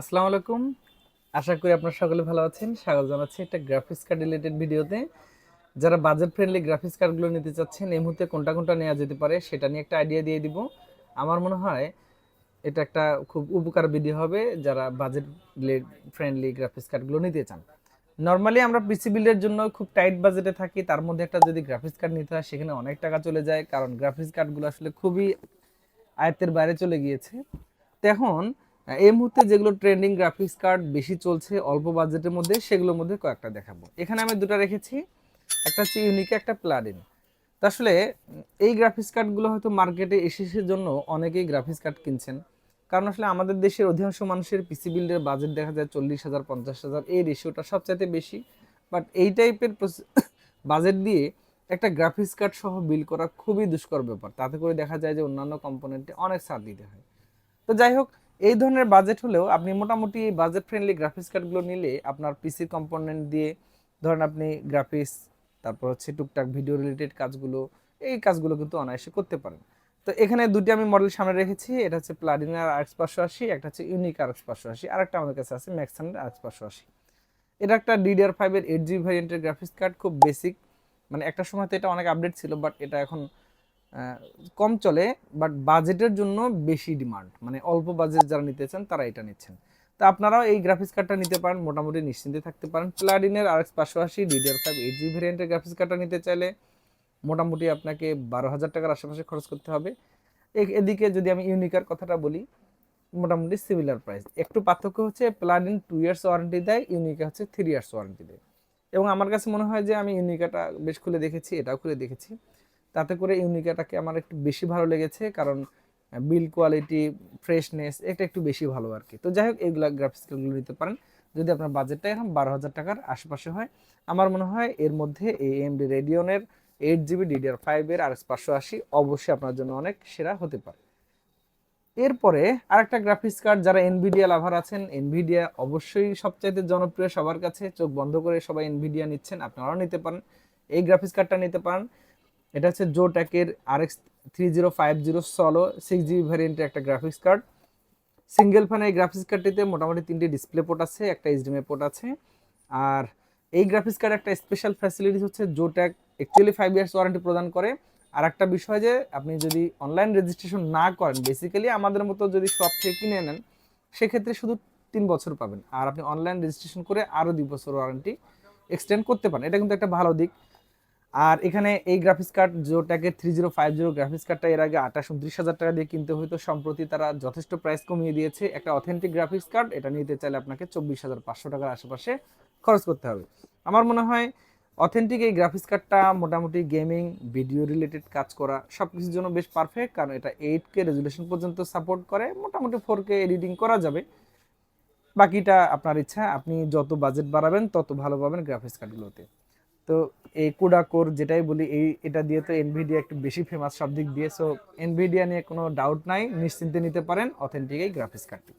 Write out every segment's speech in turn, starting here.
আসসালামু আলাইকুম। আশা করি আপনারা সকলে ভালো আছেন। স্বাগত জানাচ্ছি একটা গ্রাফিক্স কার্ড রিলেটেড ভিডিওতে যারা বাজেট ফ্রেন্ডলি গ্রাফিক্স কার্ডগুলো নিতে চাচ্ছেন, এই মুহূর্তে কোনটা কোনটা নেওয়া যেতে পারে সেটা নিয়ে একটা আইডিয়া দিয়ে দিব। আমার মনে হয় এটা একটা খুব উপকার ভিডিও হবে যারা বাজেট ফ্রেন্ডলি গ্রাফিক্স কার্ডগুলো নিতে চান। নর্মালি আমরা পিসি বিল্ডের জন্য খুব টাইট বাজেটে থাকি, তার মধ্যে একটা যদি গ্রাফিক্স কার্ড নিতে হয়, সেখানে অনেক টাকা চলে যায়, কারণ গ্রাফিক্স কার্ডগুলো আসলে খুবই আয়ত্তের বাইরে চলে গিয়েছে। তো এই মুহূর্তে যেগুলো ট্রেন্ডিং গ্রাফিক্স কার্ড বেশি চলছে অল্প বাজেটের মধ্যে, সেগুলোর মধ্যে কয়েকটা দেখাবো। এখানে আমি দুটো রেখেছি। একটা হচ্ছে ইউনিক একটা প্লাডিন তো আসলে এই গ্রাফিক্স কার্ডগুলো হয়তো মার্কেটে এসেছে জন্য অনেকেই গ্রাফিক্স কার্ড কিনছেন। কারণ আসলে আমাদের দেশের অধিকাংশ মানুষের পিসি বিল্ডের বাজেট দেখা যায় চল্লিশ হাজার, পঞ্চাশ হাজার। এই রেশিওটা সবচাইতে বেশি। বাট এই টাইপের বাজেট দিয়ে একটা গ্রাফিক্স কার্ড সহ বিল করা খুবই দুষ্কর ব্যাপার। তাতে করে দেখা যায় যে অন্যান্য কম্পোনেন্টে অনেক ছাড় দিতে হয়। তো যাই হোক এই ধরনের বাজেট হলেও আপনি মোটামুটি বাজেট ফ্রেন্ডলি গ্রাফিক্স কার্ডগুলো নিলে আপনার পিসি কম্পোনেন্ট দিয়ে ধরেন আপনি গ্রাফিক্স তারপর হচ্ছে টুকটাক ভিডিও রিলেটেড কাজগুলো, এই কাজগুলো কিন্তু অনায়াসে করতে পারেন। তো এখানে দুটি আমি মডেল সামনে রেখেছি, এটা হচ্ছে প্লাডিনার আর এক্স পাঁচশো আশি একটা হচ্ছে ইউনিক আর এক্স পাঁচশো আশি আর একটা আমাদের কাছে আছে ম্যাক্সানের আর এক্স পাঁচশো আশি এটা একটা ডিডিআর ফাইভের এইট জি ভ্যারিয়েন্টের গ্রাফিক্স কার্ড খুব বেসিক মানে একটা সময় তো এটা অনেক আপডেট ছিল বাট এটা এখন কম চলে বাট বাজেটের জন্য বেশি ডিমান্ড মানে অল্প বাজেট যারা নিতে চান, তারা এটা নিচ্ছেন। তো আপনারাও এই গ্রাফিক্স কার্ডটা নিতে পারেন, মোটামুটি নিশ্চিন্তে থাকতে পারেন। প্লাডিনের আর এক্স পাঁচশো আশি ডিডিআর ফাইভ এইট জি ভ্যারিয়েন্টের গ্রাফিক্স কার্ডটা নিতে চাইলে মোটামুটি আপনাকে বারো হাজার টাকার আশেপাশে খরচ করতে হবে। এদিকে যদি আমি ইউনিকার কথাটা বলি, মোটামুটি সিমিলার প্রাইস একটু পার্থক্য হচ্ছে প্লাডিন টু ইয়ার্স ওয়ারেন্টি দেয় ইউনিকা হচ্ছে থ্রি ইয়ার্স ওয়ারেন্টি দেয়। এবং আমার কাছে মনে হয় যে আমি ইউনিকাটা বেশ খুলে দেখেছি, এটাও খুলে দেখেছি। তাতে করে ইউনিকাটাকে আমার একটু বেশি ভালো লেগেছে, কারণ বিল কোয়ালিটি ফ্রেশনেস এটা একটু বেশি ভালো আর কি তো যাই হোক এইগুলা গ্রাফিক্স কার্ডগুলো নিতে পারেন। যদি আপনার বাজেটটা এখন বারো হাজার টাকার আশেপাশে হয়, আমার মনে হয় এর মধ্যে এই এমডি রেডিওনের এইট জিবি ডিডিআর ফাইভের আর পাঁচশো আশি অবশ্যই আপনার জন্য অনেক সেরা হতে পারে। এরপরে আরেকটা গ্রাফিক্স কার্ড যারা এনভিডিয়া লাভার আছেন এনভিডিয়া অবশ্যই সবচাইতে জনপ্রিয় সবার কাছে, চোখ বন্ধ করে সবাই এনভিডিয়া নিচ্ছেন, আপনারাও নিতে পারেন। এই গ্রাফিক্স কার্ডটা নিতে পারেন। এটা হচ্ছে জো ট্যাকের R X three zero five zero solo six GB ভ্যারিয়েন্টের একটা গ্রাফিক্স কার্ড সিঙ্গেল ফ্যান এই গ্রাফিক্স কার্ডটিতে মোটামুটি তিনটি ডিসপ্লে পোর্ট আছে, একটা এইচডিএমআই পোর্ট আছে। আর এই গ্রাফিক্স কার্ড একটা স্পেশাল ফ্যাসিলিটিস হচ্ছে Zotac actually five years warranty প্রদান করে। আর একটা বিষয় যে, আপনি যদি অনলাইন রেজিস্ট্রেশন না করেন বেসিক্যালি আমাদের মতো যদি শপ থেকে কিনে নেন, সেক্ষেত্রে শুধু তিন বছর পাবেন। আর আপনি অনলাইন রেজিস্ট্রেশন করে আরও দুই বছর ওয়ারেন্টি এক্সটেন্ড করতে পারেন। এটা কিন্তু একটা ভালো দিক। আর এখানে এই graphics card জোটাকে three zero five zero graphics কার্ডটা এর আগে আঠাশ, উনত্রিশ হাজার টাকা দিয়ে কিনতে হতো সম্প্রতি তারা যথেষ্ট প্রাইস কমিয়ে দিয়েছে। একটা অথেন্টিক গ্রাফিক্স কার্ড এটা নিতে চাইলে আপনাকে চব্বিশ হাজার পাঁচশো টাকার আশেপাশে খরচ করতে হবে। আমার মনে হয় অথেন্টিক এই গ্রাফিক্স কার্ডটা মোটামুটি গেমিং ভিডিও রিলেটেড কাজ করা সব কিছুর জন্য বেশ পারফেক্ট কারণ এটা এইট কে রেজুলেশন পর্যন্ত সাপোর্ট করে। মোটামুটি ফোর কে এডিটিং করা যাবে। বাকিটা আপনার ইচ্ছা, আপনি যত বাজেট বাড়াবেন, তত ভালো পাবেন গ্রাফিক্স কার্ডগুলোতে তো এই কুডা কোর যেটাই বলি, এই, এটা দিয়ে তো এনভিডিয়া একটু বেশি ফেমাস সব দিক দিয়ে সো এনভিডিয়া নিয়ে কোনো ডাউট নাই, নিশ্চিন্তে নিতে পারেন অথেন্টিক এই গ্রাফিক্স কার্ডটি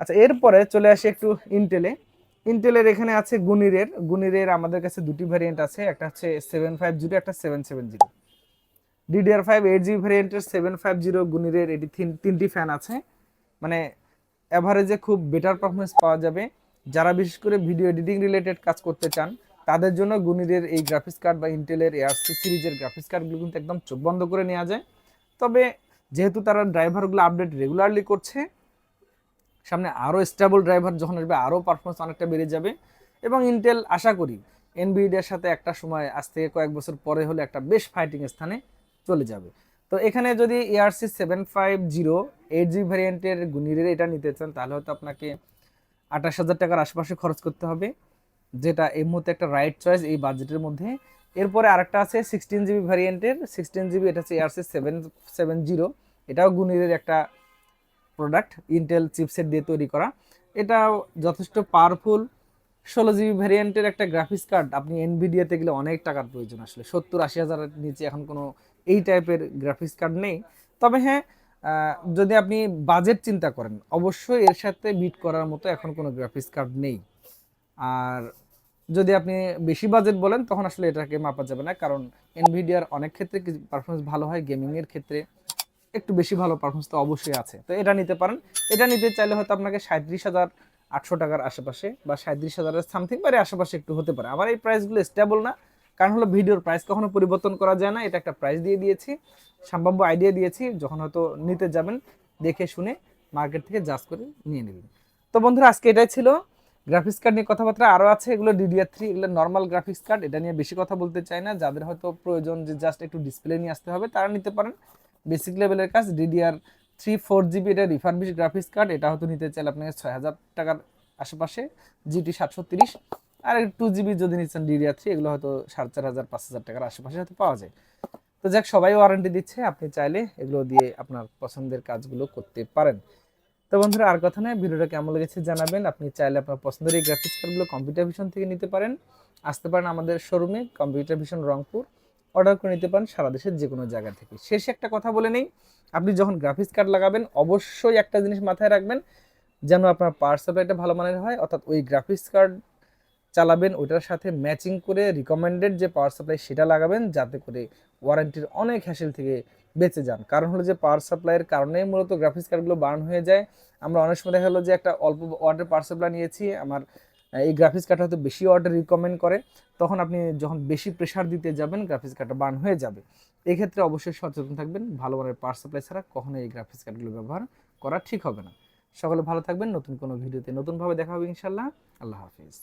আচ্ছা এরপরে চলে আসি একটু ইন্টেলে ইন্টেলের এখানে আছে গুনিরের গুনিরের আমাদের কাছে দুটি ভ্যারিয়েন্ট আছে, একটা হচ্ছে সেভেন ফাইভ জিরো একটা seven seven zero DDR five eight GB ভ্যারিয়েন্টের seven five zero গুনিরের এটি তিন- তিনটি ফ্যান আছে। মানে অ্যাভারেজে খুব বেটার পারফরমেন্স পাওয়া যাবে। যারা বিশেষ করে ভিডিও এডিটিং রিলেটেড কাজ করতে চান তাদের জন্য গুনিরের এই গ্রাফিক্স কার্ড বা ইন্টেলের এআরসি সিরিজের গ্রাফিক্স কার্ডগুলো কিন্তু একদম চোখ বন্ধ করে নেওয়া যায়। তবে যেহেতু তারা ড্রাইভারগুলো আপডেট রেগুলারলি করছে, সামনে আরও স্টেবল ড্রাইভার যখন আসবে আরও পারফরমেন্স অনেকটা বেড়ে যাবে। এবং ইন্টেল আশা করি এনবিডিয়ার সাথে একটা সময় আজ থেকে কয়েক বছর পরে হলে একটা বেশ ফাইটিং স্থানে চলে যাবে। তো এখানে যদি ARC seven five zero eight G ভ্যারিয়েন্টের গুনিরের এটা নিতে চান, তাহলে হয়তো আপনাকে আঠাশ হাজার টাকার আশেপাশে খরচ করতে হবে। যেটা এই মুহূর্তে একটা রাইট চয়েস এই বাজেটের মধ্যে। এরপরে আরেকটা আছে সিক্সটিন জিবি ভ্যারিয়েন্টের সিক্সটিন জিবি এটা হচ্ছে এআরসি সেভেন সেভেন জিরো এটাও গুনিরের একটা প্রোডাক্ট ইন্টেল চিপসেট দিয়ে তৈরি করা। এটা যথেষ্ট পাওয়ারফুল ষোলো জিবি ভ্যারিয়েন্টের একটা গ্রাফিক্স কার্ড আপনি এনভিডিয়াতে গেলে অনেক টাকার প্রয়োজন আসলে। সত্তর আশি হাজারের নিচে এখন কোনো এই টাইপের গ্রাফিক্স কার্ড নেই। তবে হ্যাঁ যদি আপনি বাজেট চিন্তা করেন, অবশ্যই এর সাথে বিট করার মতো এখন কোনো গ্রাফিক্স কার্ড নেই। আর যদি আপনি বেশি বাজেট বলেন, তখন আসলে এটাকে মাপা যাবে না। কারণ এনভিডিয়ার অনেক ক্ষেত্রে পারফরমেন্স ভালো হয় গেমিংয়ের ক্ষেত্রে একটু বেশি ভালো পারফরমেন্স তো অবশ্যই আছে। তো এটা নিতে পারেন। এটা নিতে চাইলে হয়তো আপনাকে সাঁত্রিশ হাজার আটশো টাকার আশেপাশে বা সাঁত্রিশ হাজারের সামথিং বারে আশেপাশে একটু হতে পারে। আমার এই প্রাইসগুলো স্টেবল না। কারণ হলো ভিডিওর প্রাইস কখনো পরিবর্তন করা যায় না। এটা একটা প্রাইস দিয়ে দিয়েছি। সম্ভাব্য আইডিয়া দিয়েছি। যখন হয়তো নিতে যাবেন, দেখে শুনে মার্কেট থেকে জাজ করে নিয়ে নেবেন। তো বন্ধুরা, আজকে এটাই ছিল। গ্রাফিক্স কার্ড নিয়ে কথাবার্তা আরও আছে, এগুলো ডিডিআর থ্রি এগুলো নর্মাল গ্রাফিক্স কার্ড এটা নিয়ে বেশি কথা বলতে চাই না। যাদের হয়তো প্রয়োজন যে জাস্ট একটু ডিসপ্লে নিয়ে আসতে হবে, তারা নিতে পারেন। বেসিক লেভেলের কাজ ডিডিআর থ্রি ফোর জিবি এটা রিফারবিশ গ্রাফিক্স কার্ড এটা হয়তো নিতে চাইলে আপনাকে ছয় হাজার টাকার আশেপাশে জিটি সাতশো তিরিশ। আর টু জিবি যদি নিচ্ছেন ডিডিআর থ্রি এগুলো হয়তো সাড়ে চার হাজার, পাঁচ হাজার টাকার আশেপাশে হয়তো পাওয়া যায়। তো যাক, সবাই ওয়ারেন্টি দিচ্ছে, আপনি চাইলে এগুলো দিয়ে আপনার পছন্দের কাজগুলো করতে পারেন। তো বন্ধুরা, আর কথা নয়, ভিডিওটা কেমন লেগেছে জানাবেন। আপনি চাইলে আপনার পছন্দের এই গ্রাফিক্স কার্ডগুলো কম্পিউটার ভিশন থেকে নিতে পারেন। আসতে পারেন আমাদের শোরুমে কম্পিউটার ভিশন রংপুর। অর্ডার করে নিতে পারেন সারা দেশের যে কোনো জায়গা থেকে। শেষে একটা কথা বলে নেই, আপনি যখন গ্রাফিক্স কার্ড লাগাবেন, অবশ্যই একটা জিনিস মাথায় রাখবেন, যেন আপনার পাওয়ার সাপ্লাইটা ভালো মানের হয়। অর্থাৎ ওই গ্রাফিক্স কার্ড চালাবেন, ওইটার সাথে ম্যাচিং করে রিকমেন্ডেড যে পাওয়ার সাপ্লাই সেটা লাগাবেন, যাতে করে ওয়ারেন্টির অনেক হ্যাসেল থেকে বেঁচে যান। কারণ হলো যে পাওয়ার সাপ্লাইয়ের কারণেই মূলত গ্রাফিক্স কার্ডগুলো বার্ন হয়ে যায়। আমরা অনেক সময় দেখা গেলো যে একটা অল্প ওয়াটের পাওয়ার সাপ্লাই নিয়েছি, আমার এই গ্রাফিক্স কার্ডটা হয়তো বেশি ওয়াটের রিকমেন্ড করে, তখন আপনি যখন বেশি প্রেশার দিতে যাবেন গ্রাফিক্স কার্ডটা বার্ন হয়ে যাবে। এক্ষেত্রে অবশ্যই সচেতন থাকবেন, ভালো মানের পাওয়ার সাপ্লাই ছাড়া কখনো এই গ্রাফিক্স কার্ডগুলো ব্যবহার করা ঠিক হবে না। সকলে ভালো থাকবেন, নতুন কোনো ভিডিওতে নতুনভাবে দেখা হবে ইনশাল্লাহ আল্লাহ হাফিজ।